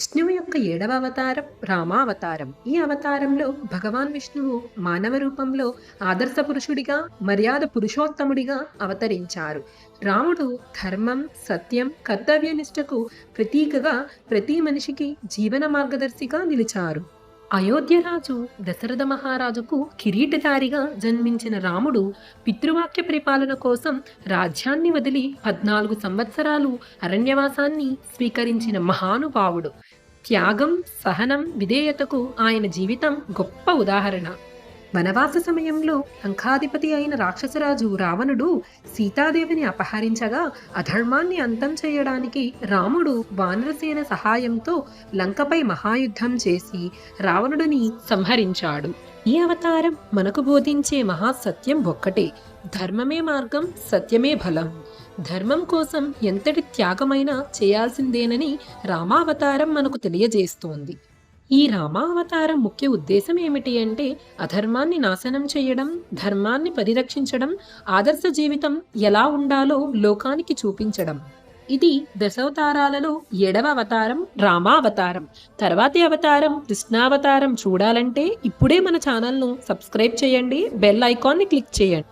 విష్ణువు యొక్క ఏడవ అవతారం రామావతారం. ఈ అవతారంలో భగవాన్ విష్ణువు మానవ రూపంలో ఆదర్శ పురుషుడిగా మర్యాద పురుషోత్తముడిగా అవతరించారు. రాముడు ధర్మం సత్యం కర్తవ్యనిష్టకు ప్రతీకగా ప్రతి మనిషికి జీవన మార్గదర్శిగా నిలిచారు. అయోధ్యరాజు దశరథ మహారాజుకు కిరీటధారిగా జన్మించిన రాముడు పితృవాక్య పరిపాలన కోసం రాజ్యాన్ని వదిలి పద్నాలుగు సంవత్సరాలు అరణ్యవాసాన్ని స్వీకరించిన మహానుభావుడు. త్యాగం సహనం విధేయతకు ఆయన జీవితం గొప్ప ఉదాహరణ. వనవాస సమయంలో లంకాధిపతి అయిన రాక్షసరాజు రావణుడు సీతాదేవిని అపహరించగా అధర్మాన్ని అంతం చేయడానికి రాముడు వానరసేన సహాయంతో లంకపై మహాయుద్ధం చేసి రావణుడిని సంహరించాడు. ఈ అవతారం మనకు బోధించే మహాసత్యం ఒక్కటే. ధర్మమే మార్గం సత్యమే బలం. ధర్మం కోసం ఎంతటి త్యాగమైనా చేయాల్సిందేనని రామావతారం మనకు తెలియజేస్తోంది. ఈ రామావతారం ముఖ్య ఉద్దేశం ఏమిటి అంటే అధర్మాన్ని నాశనం చేయడం ధర్మాన్ని పరిరక్షించడం ఆదర్శ జీవితం ఎలా ఉండాలో లోకానికి చూపించడం. ఇది దశావతారాలలో ఏడవ అవతారం రామావతారం. తర్వాతి అవతారం కృష్ణావతారం చూడాలంటే ఇప్పుడే మన ఛానల్ను సబ్స్క్రైబ్ చేయండి బెల్ ఐకాన్ని క్లిక్ చేయండి.